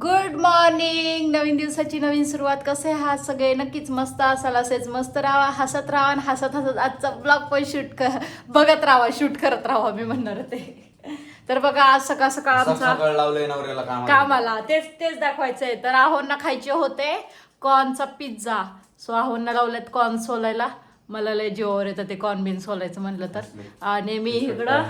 Good morning नवीन दिवसाची नवीन सुरुवात कसे आहात सगळे? नक्कीच मस्त असाल असेच. मस्त राहा हसत राहा आणि हसत हसत आजचा ब्लॉग पण शूट कर बघत राहा शूट करत राहा मी म्हणणार होते तर बघा आज सकाळ सकाळ आमचा लावलंय नवऱ्याला कामाला. तेच तेच दाखवायचंय. तर आहोंना खायचे होते कॉर्नचा पिझ्झा. सो आहोंना लावलेत कॉर्न सोलायला. मला लय जीवावर येतं ते कॉर्न बीन सोलायचं म्हणलं तर. आणि मी इकडं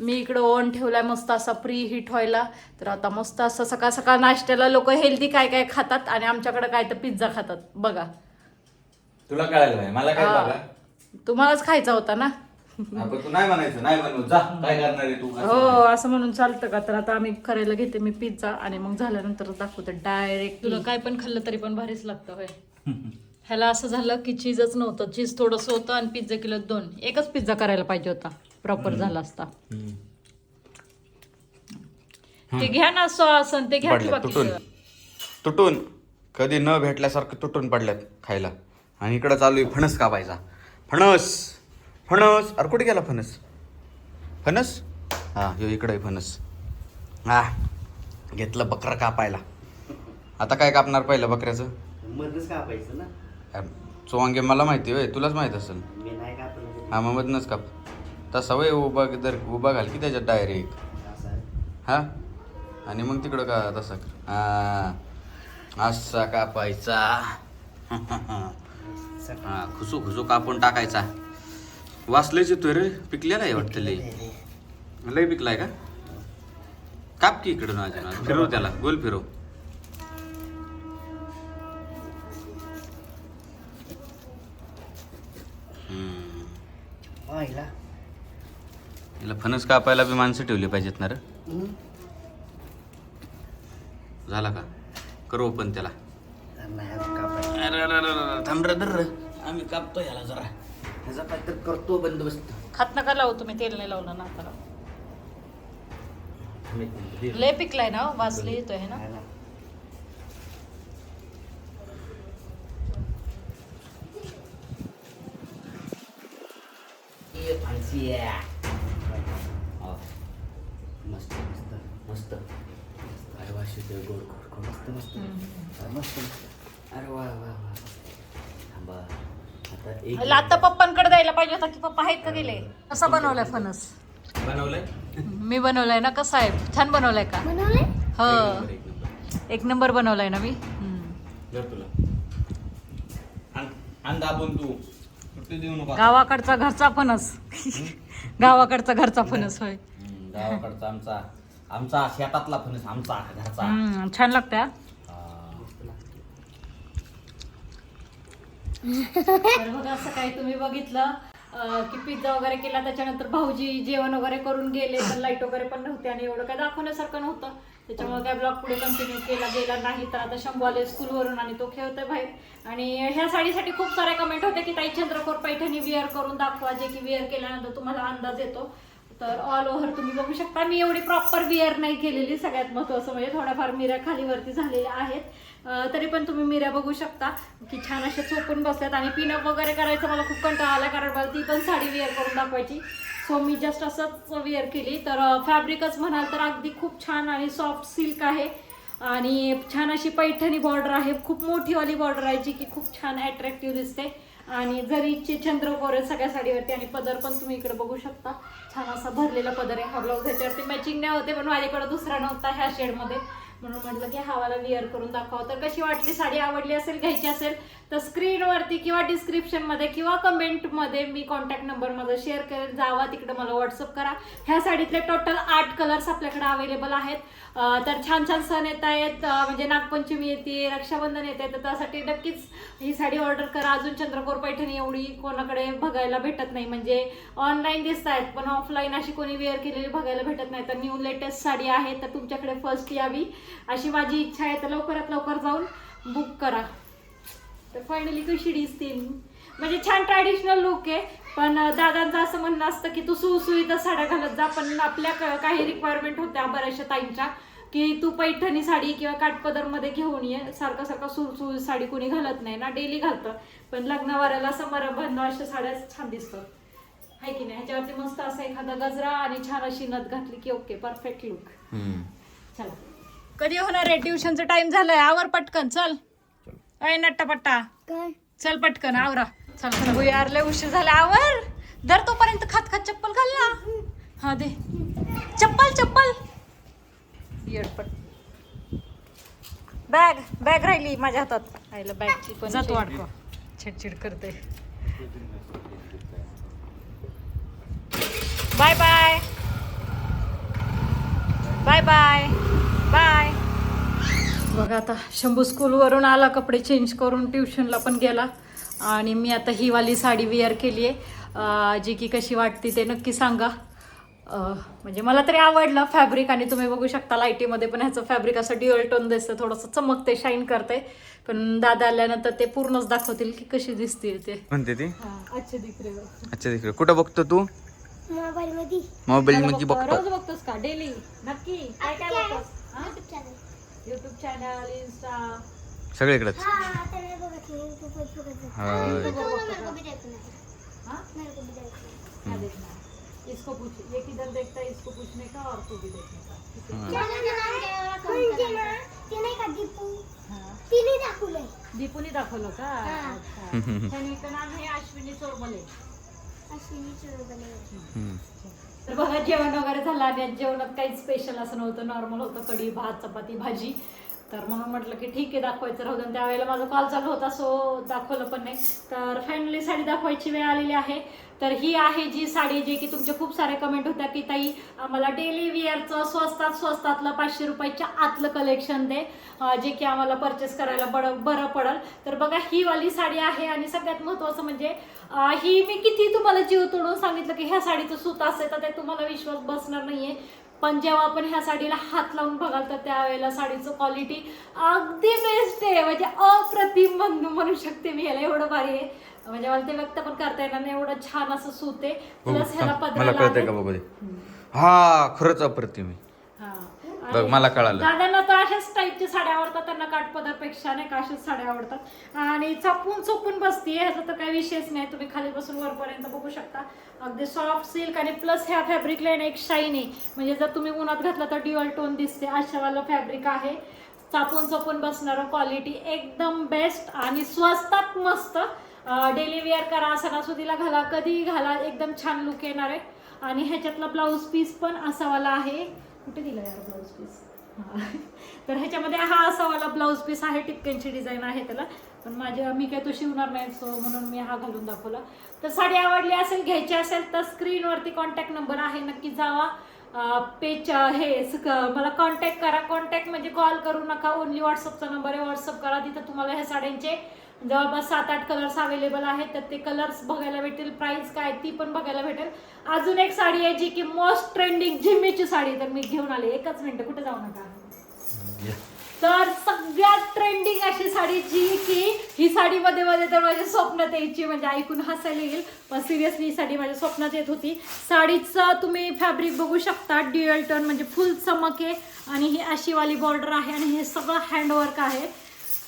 हा मी इकडं ओन ठेवलाय मस्त असा प्री हिट व्हायला. तर आता मस्त असं सकाळ सकाळ नाश्त्याला लोक हेल्दी काय काय खातात आणि आमच्याकडे काय तर पिझ्झा खातात. बघा. तुला कळायला नाही मला काय हा. बघा तुम्हालाच खायचा होता ना? आपण तू नाही म्हणायचं नाही बनवू जा. काय करणार आहे तू? हो असं म्हणून चालतं का? तर आता आम्ही करायला घेते मी पिझ्झा आणि मग झाल्यानंतर दाखवते डायरेक्ट तुला काय पण खाल्लं तरी पण भारीच लागतं होय. ह्याला असं झालं की चीजच नव्हतं. चीज थोडंसं होतं आणि पिझ्झा किलो दोन. एकच पिझ्झा करायला पाहिजे होता. प्रॉपर झाला असता. ते घ्या ना सॉस आणि ते घ्या की पडल्यात तुटून. बाकीचं. तुटून. कधी न भेटल्यासारखं तुटून पडल्यात खायला. आणि इकडं चालू आहे फणस कापायचा. फणस. फणस. अरे कुठे गेला फणस? फणस? हा ह्यो इकडे आहे फणस. हा घेतलं बकरा कापायला. आता काय कापणार पहिलं बकऱ्याचं? मधनच कापायचं ना. अरे, चोवांगे मला माहिती होय तुलाच माहीत असेल. मी नाही कापलं. कधी. हा मग मधनच काप. तसा वय उभा दर उभा घाल की त्याच्यात डायरेक्ट हां? हा आणि मग तिकडं का तसा? कर असा कापायचा. हा खुसू खुसू कापून टाकायचा. वाचलेच येतोय रे पिकलेला आहे वाटतं लई. लई पिकलाय का? काप की इकडून अजून. फिरव त्याला गोल फिरव. हम्म. याला फणस कापायला बी माणसं ठेवली पाहिजेत ना रे. झाला का? करू पण त्याला. अरे अरे अरे अरे, थांब रे धर रे. आम्ही कापतो याला जरा. ह्याचा काहीतरी करतो बंदोबस्त. खात नका लावू तुम्ही तेल नाही लावलं ना आता. लय पिकलाय ना हो, वासले येतोय है ना? आहे ना. ये फांसी आहे. मस्त. अरे वा शिकतोय गोड गोड गोड मस्त मस्त. मस्त. अरे वा वा वा. थांबा. आता एक आता पप्पांकडे द्यायला पाहिजे होता की पप्पा आहेत का गेले? कसा बनवलाय फणस? बनवलंय? मी बनवलाय ना कसा आहे? छान बनवलाय का? हो. एक नंबर. एक नंबर. बनवलाय ना मी? हम्म. तुला. आण- आण दाबून तू. सुट्टी देऊ नका गावाकडचा घरचा फणस. गावाकडचा घरचा फणस होय. हम्म, गावाकडचा आमचा. आमचा शेतातला फणस आमचा घरचा हम्म, छान लागतंय हा. हा. तर बघा सकाळी तुम्ही बघितलं अं, की पिझ्झा वगैरे केला त्याच्यानंतर भाऊजी जेवण वगैरे करून गेले पण लाइट वगैरे पण नव्हते आणि एवढं काय दाखवण्यासारखं नव्हतं त्याच्यामुळे काय ब्लॉग पुढे कंटिन्यू केला गेला नाही तर आता शंभू आले स्कूलवरून आणि तो खेळतोय बाहेर आणि ह्या साडीसाठी खूप सारे कमेंट होते की ताई चंद्रकोर पैठणी विअर करून दाखवा जे की विअर केल्यानंतर तुम्हाला अंदाज येतो तर ऑल ओव्हर तुम्ही बघू शकता. मी एवढी प्रॉपर विअर नाही केलेली सगळ्यात महत्त्वाचं म्हणजे थोड्याफार मिऱ्या खालीवरती झालेल्या आहेत. तरी पण तुम्ही मिऱ्या बघू शकता. की छान अशा चोपून बसल्यात. आणि पिनअप वगैरे करायचं मला खूप कंटाळा आला कारण मला ती पण साडी विअर करून दाखवायची. सो मी जस्ट असंच विअर केली. तर फॅब्रिकच म्हणाल तर अगदी खूप छान आणि सॉफ्ट सिल्क आहे. आणि छान अशी पैठणी बॉर्डर आहे. खूप मोठीवाली बॉर्डर आहे जी की खूप छान अट्रॅक्टिव्ह दिसते. आणि जरीचे चंद्रकोर सगळ्या साडीवरती आणि पदर पण तुम्ही इकडे बघू शकता. छान असा भरलेला पदर आहे हा ब्लाऊज ह्याच्यावरती मॅचिंग नाही होते पण माझ्याकडे दुसरा नव्हता ह्या शेडमध्ये म्हणून म्हटलं की हावाला विअर करून दाखवा तर कशी वाटली साडी आवडली असेल घ्यायची असेल तर स्क्रीनवरती किंवा डिस्क्रिप्शनमध्ये किंवा कमेंटमध्ये मी कॉन्टॅक्ट नंबर माझा शेअर करेन. जावा तिकडे मला व्हॉट्सअप करा. ह्या साडीतले टोटल आठ कलर्स आपल्याकडे अवेलेबल आहेत. तर छान छान सण येत आहेत. म्हणजे नागपंचमी येते रक्षाबंधन येते तर त्यासाठी नक्कीच ही साडी ऑर्डर करा. अजून चंद्रकोर पैठणी एवढी कोणाकडे बघायला भेटत नाही. म्हणजे ऑनलाईन दिसत आहेत पण ऑफलाईन अशी कोणी वेअर केलेली बघायला भेटत नाही. तर न्यू लेटेस्ट साडी आहे तर तुमच्याकडे फर्स्ट यावी. अशी माझी इच्छा आहे तर लवकरात लवकर जाऊन बुक करा. तर फायनली कशी दिसते मी म्हणजे छान ट्रॅडिशनल लुक आहे पण दादांचं असं म्हणणं असतं की तू सुसुईत साड्या घालत जा पण आपल्या काही रिक्वायरमेंट होत्या बऱ्याचशा ताईंच्या की तू पैठणी साडी किंवा काठपदरमध्ये घेऊन ये सारखं सारखं सुळसुळीत साडी कोणी घालत नाही ना डेली घालतं. पण लग्नावाराला समारंभांना अशा साड्या छान दिसतात. आहे की नाही? ह्याच्यावरती मस्त असा एखादा गजरा आणि छान अशी नथ घातली की ओके परफेक्ट लुक. चला. कधी होणार आहे? ट्युशनचा टाइम झालाय. आवर पटकन. चल. अय नट्टापट्टा. काय? चल पटकन आवरा. चल हो यार लय उशीर झाला. आवर. दर तोपर्यंत खात खात चप्पल घाल ना. हा दे. चप्पल चप्पल. येडपट. बॅग बॅग राहिली माझ्या हातात. आईला बॅगची पण जातो वाटको. चिडचिड करते. Bye bye. Bye bye. Bye. बघा आता शंभू स्कूलवरून आला कपडे चेंज करून ट्युशनला पण गेला. आणि मी आता ही वाली साडी वेअर केली आहे. जी की कशी वाटते ते नक्की सांगा. म्हणजे मला तरी आवडलं फॅब्रिक आणि तुम्ही बघू शकता लाईटीमध्ये पण ह्याचं फॅब्रिक असं ड्युअल टोन दिसतं थोडंसं चमकते शाईन करते. पण दादा आल्यानंतर ते पूर्णच दाखवतील की कशी दिसते ते. म्हणते ती? अच्छे दिख रहे हो. अच्छा तिकडे कुठं बघतो तू? मोबाईल मध्ये मोबाईल मध्ये बघतो, बघतो. रोज बघतोस का? डेली नक्की. काय काय बघतोस? युट्यूब चॅनल इंस्टा सगळीकडेच. हम्म. इसको पूछ. ये किधर देखता है इसको पूछने का और तू भी देखने का. दीपूने हाँ. दाखवलं का? हाँ. अच्छा. नाम हे अश्विनी चोरमले अश्विनी चोरमले तर बघा जेवण वगैरे झालं आणि जेवणात काही स्पेशल असं नव्हतं. नॉर्मल होतं कढी भात चपाती भाजी. तर म्हणून म्हटलं की ठीक आहे दाखवायचं राहू आणि त्यावेळेला माझा कॉल चालू होता सो दाखवलं पण नाही. तर फायनली साडी दाखवायची वेळ आलेली आहे. तर ही आहे जी साडी जी की तुमचे खूप सारे कमेंट होत्या की ताई आम्हाला डेली वेअरचं स्वस्तात स्वस्तातलं पाचशे रुपयाच्या आतलं कलेक्शन दे जे की आम्हाला परचेस करायला बरं बरं पडेल. तर बघा ही वाली साडी आहे आणि सगळ्यात महत्त्वाचं म्हणजे ही मी किती तुम्हाला जीव तोडून सांगितलं की ह्या साडीचं सूत असेल तर ते तुम्हाला विश्वास बसणार नाहीये. पण जेव्हा आपण ह्या साडीला हात लावून बघाल तर त्यावेळेला साडीचं क्वालिटी अगदी बेस्ट आहे. म्हणजे अप्रतिम म्हणू म्हणू शकते मी याला एवढं भारी आहे. म्हणजे मला ते व्यक्त पण करता येणार नाही एवढं छान असं सूत प्लस ह्याला मला कळतंय. का बघू दे. हा खरंच अप्रतिम आहे. हा. बघ आणि मला कळालं. दादांना तर अशाच टाईपच्या साड्या आवडतात त्यांना काठपदरपेक्षा नाही का अशाच साड्या आवडतात. आणि चपून चोपून बसते ह्याचा तर काही विषयच नाही. तुम्ही खाली बसून वरपर्यंत बघू शकता. अगदी सॉफ्ट सिल्क आणि प्लस ह्या फॅब्रिकला एक शाईन आहे. म्हणजे जर तुम्ही उन्हात घातला तर ड्युअल टोन दिसते. अशावालं फॅब्रिक आहे. चापून चपून बसणारं क्वालिटी एकदम बेस्ट आणि स्वस्तात मस्त. डेली वेअर करा सणासुदीला घाला कधी घाला एकदम छान लुक येणार आहे. आणि ह्याच्यातला ब्लाऊज पीस पण असावाला आहे. कुठे दिला यार ब्लाऊज पीस तर ह्याच्यामध्ये हा असावाला ब्लाऊज पीस आहे टिपक्यांची डिझाईन आहे त्याला. पण माझ्या मी काय तो शिवणार नाही सो म्हणून मी हा घालून दाखवला. तर साडी आवडली असेल घ्यायची असेल तर स्क्रीनवरती कॉन्टॅक्ट नंबर आहे. नक्की जावा. पेज हे क- मला कॉन्टॅक्ट करा. कॉन्टॅक्ट म्हणजे कॉल करू नका. ओनली व्हॉट्सअपचा नंबर आहे. व्हॉट्सअप करा. तिथं तुम्हाला ह्या साड्यांचे जवळपास सात आठ कलर्स अवेलेबल आहेत तर ते कलर्स बघायला भेटेल प्राइस काय ती पण बघायला भेटेल. अजून एक साडी आहे जी की मोस्ट ट्रेंडिंग जिम्मीची साडी तर मी घेऊन आले. एकच मिनिट कुठे जाऊ नका. तर सगळ्यात ट्रेंडिंग अशी साडी जी की ही साडी मध्ये मध्ये तर माझ्या स्वप्नात यायची म्हणजे ऐकून हसायला येईल पण सिरियसली ही साडी माझ्या स्वप्नात येत होती. साडीचं तुम्ही फॅब्रिक बघू शकता ड्युअल टर्न म्हणजे फुल चमक आहे आणि ही अशी वाली बॉर्डर आहे आणि हे सगळं हँडवर्क आहे.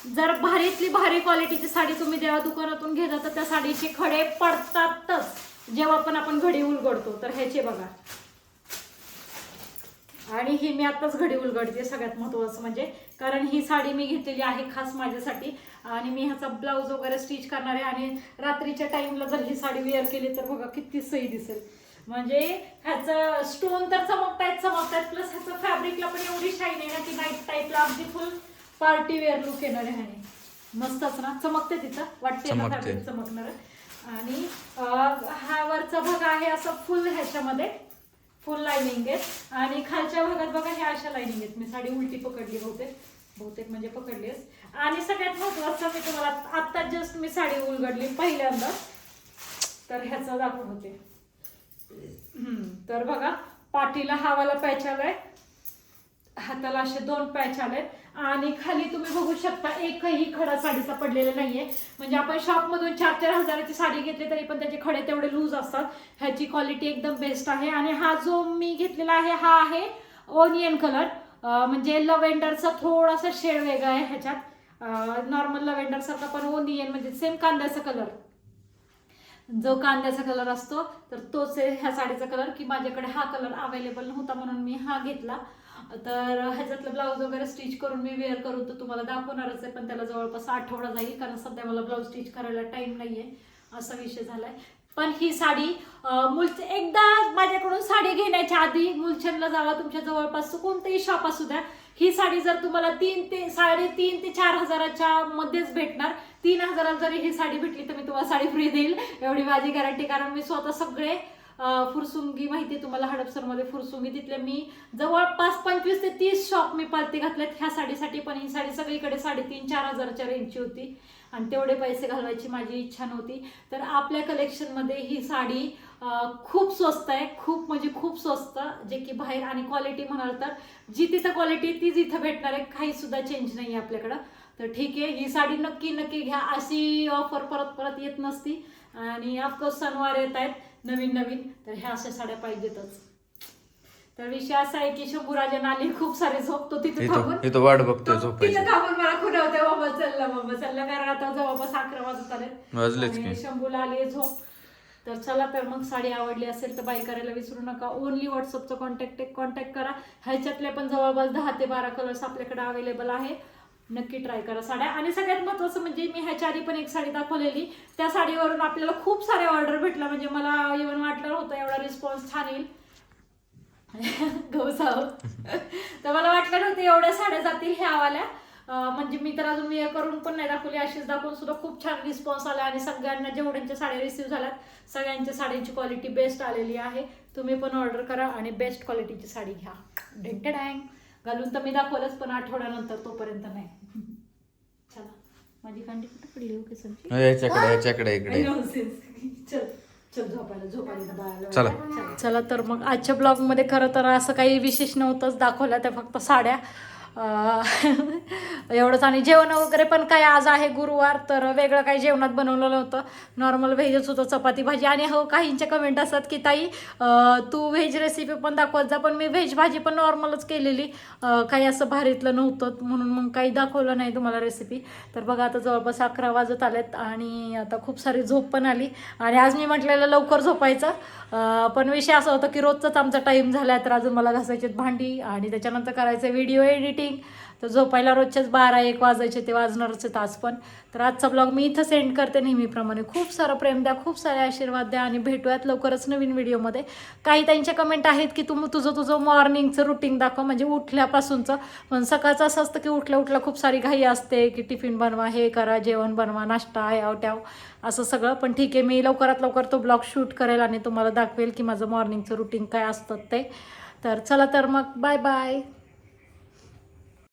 जर भारीतली भारी क्वालिटीची साडी तुम्ही जेव्हा दुकानातून घेता तर त्या साडीचे खडे पडतातच. जेव्हा पण आपण घडी उलगडतो तर ह्याचे बघा. आणि ही मी आताच घडी उलगडते सगळ्यात महत्वाचं म्हणजे. कारण ही साडी मी घेतलेली आहे खास माझ्यासाठी. आणि मी ह्याचा ब्लाऊज वगैरे स्टिच करणार आहे. आणि रात्रीच्या टाईमला जर ही साडी वेअर केली तर बघा किती सही दिसेल. म्हणजे ह्याचं स्टोन तर चमकतायत चमकतायत. प्लस ह्याचं फॅब्रिकला पण एवढी शाईन आहे ना की नाईट टाईपला अगदी फुल पार्टी वेअर लुक येणार आहे ह्याने. मस्तच ना? चमकते तिथं? वाटते ना चमकते. फॅब्रिक चमकणार आणि अं, हा वरचा भाग आहे असं फुल ह्याच्यामध्ये. फुल लाईनिंग आहेत आणि खालच्या भागात बघा ह्या अशा लाईनिंग आहेत. मी साडी उलटी पकडली बहुतेक. बहुतेक म्हणजे पकडली आहेस. आणि सगळ्यात महत्वाचं मी तुम्हाला आत्ता जस्ट मी साडी उलगडली पहिल्यांदा. तर ह्याचा दाखवत. होते हम्म, तर बघा पाठीला हावाला पॅच आलाय. हाताला असे दोन पॅच आले आणि खाली तुम्ही बघू शकता एकही खडा साडीचा पडलेला नाहीये. म्हणजे आपण शॉपमधून चार चार हजाराची साडी घेतली तरी पण त्याचे खडे तेवढे लूज असतात. ह्याची क्वालिटी एकदम बेस्ट आहे. आणि हा जो मी घेतलेला आहे हा आहे ओनियन कलर म्हणजे लव्हेंडरचा थोडासा शेड वेगळा आहे ह्याच्यात. नॉर्मल लव्हेंडर सारखा पण ओनियन म्हणजे सेम कांद्याचा कलर जो कांद्याचा कलर असतो तर तोच आहे ह्या साडीचा कलर की माझ्याकडे हा कलर अवेलेबल नव्हता म्हणून मी हा घेतला. तर ह्याच्यातलं ब्लाऊज वगैरे स्टिच करून मी वेअर करून तर तुम्हाला दाखवणारच आहे पण त्याला जवळपास आठवडा जाईल कारण सध्या मला ब्लाऊज स्टिच करायला टाइम नाहीये. असा विषय झालाय. पण ही साडी मुल एकदा माझ्याकडून साडी घेण्याच्या आधी मुलचंदला जावा तुमच्या जवळपास कोणतंही शॉप असू द्या. ही साडी जर तुम्हाला तीन ते साडेतीन ते चार हजाराच्या मध्येच भेटणार. तीन हजाराला जरी ही साडी भेटली तर मी तुम्हाला साडी फ्री देईल. एवढी माझी गॅरंटी कारण मी स्वतः सगळे फुरसुंगी माहिती आहे तुम्हाला हडपसरमध्ये फुरसुंगी. तिथले मी जवळपास पंचवीस ते तीस शॉप मी पालती घातल्यात. ह्या साडीसाठी पण ही साडी सगळीकडे साडेतीन चार हजारच्या रेंजची होती. आणि तेवढे पैसे घालवायची माझी इच्छा नव्हती. तर आपल्या कलेक्शनमध्ये ही साडी खूप स्वस्त आहे. खूप म्हणजे खूप स्वस्त जे की बाहेर आणि क्वालिटी म्हणाल तर जी तिथं क्वालिटी तीच इथं भेटणार आहे काही सुद्धा चेंज नाही आहे आपल्याकडं. तर ठीक आहे ही साडी नक्की नक्की घ्या. अशी ऑफर परत परत येत नसती. आणि ऑफकोर्स सणवार येत आहेत. नवीन नवीन तर ह्या अशा साड्या पाहिजेतच. तर विषय असा आहे की शंभूराजन आली खूप सारे झोपतो तिथे इथं थांबून. इथं वाट बघतोय तिथं थांबून मला खुणवते बाबा चालला बाबा चालला. कारण आता जवळपास अकरा वाजत आले वाजलेच की. शंभूला आली झोप. तर चला तर मग साडी आवडली असेल तर बाय करायला विसरू नका. ओनली व्हॉट्सअपचा कॉन्टॅक्ट कॉन्टॅक्ट करा. ह्याच्यातले पण जवळपास दहा ते बारा कलर्स आपल्याकडे अवेलेबल आहे. नक्की ट्राय करा साड्या. आणि सगळ्यात महत्त्वाचं म्हणजे मी ह्याच्या आधी पण एक साडी दाखवलेली. त्या साडीवरून आपल्याला खूप सारे ऑर्डर भेटला. म्हणजे मला वाटलं नव्हतं एवढा रिस्पॉन्स छान येईल. गवसाव तर मला वाटलं नव्हतं एवढ्या साड्या जातील ह्या वाल्या. अं, म्हणजे मी तर अजून वेअर करून पण नाही दाखवली अशीच दाखवून सुद्धा खूप छान रिस्पॉन्स आला आणि सगळ्यांना जेवढ्यांच्या साड्या रिसीव्ह झाल्यात सगळ्यांच्या साड्यांची क्वालिटी बेस्ट आलेली आहे. तुम्ही पण ऑर्डर करा आणि बेस्ट क्वालिटीची साडी घ्या. ढेंट डँग घालून तर मी दाखवलंच पण आठवड्यानंतर तोपर्यंत नाही. चला. माझी कांडी कुठे पडली हो केसांची? याच्याकडे याच्याकडे इकडे. चल. चल झोपायला झोपायला बाळाला चला. चला. तर मग आजच्या ब्लॉगमध्ये खरं तर असं काही विशेष नव्हतंच दाखवल्या त्या फक्त साड्या. एवढंच. आणि जेवण वगैरे पण काय आज आहे गुरुवार तर वेगळं काही जेवणात बनवलेलं होतं. नॉर्मल व्हेजच होतं चपाती भाजी. आणि हो काहींच्या कमेंट असतात की ताई तू व्हेज रेसिपी पण दाखवत जा पण मी व्हेज भाजी पण नॉर्मलच केलेली. काही असं भारीतलं नव्हतं म्हणून मग काही दाखवलं नाही तुम्हाला रेसिपी तर बघा आता जवळपास अकरा वाजत आलेत आणि आता खूप सारी झोप पण आली. आणि आज मी म्हटलेलं लवकर झोपायचं. पण विषय असा होता की रोजचाच आमचा टाईम झाला तर अजून मला घासायचे भांडी. आणि त्याच्यानंतर करायचं व्हिडिओ एडिटिंग तर झोपायला रोजच्याच बारा एक वाजायचे ते वाजणारच आहेत आज पण. तर आजचा ब्लॉग मी इथं सेंड करते नेहमीप्रमाणे. खूप सारं प्रेम द्या खूप सारे आशीर्वाद द्या आणि भेटूयात लवकरच नवीन व्हिडिओमध्ये काही त्यांच्या कमेंट आहेत की तू तुझं तुझं मॉर्निंगचं रुटीन दाखव म्हणजे उठल्यापासूनचं. पण सकाळचं असं असतं की उठल्या उठल्या खूप सारी घाई असते की टिफिन बनवा हे करा जेवण बनवा नाश्ता याव ट्याव असं सगळं. पण ठीक आहे मी लवकरात लवकर तो ब्लॉग शूट करेल आणि तुम्हाला दाखवेल की माझं मॉर्निंगचं रुटीन काय असतं ते. तर चला तर मग बाय बाय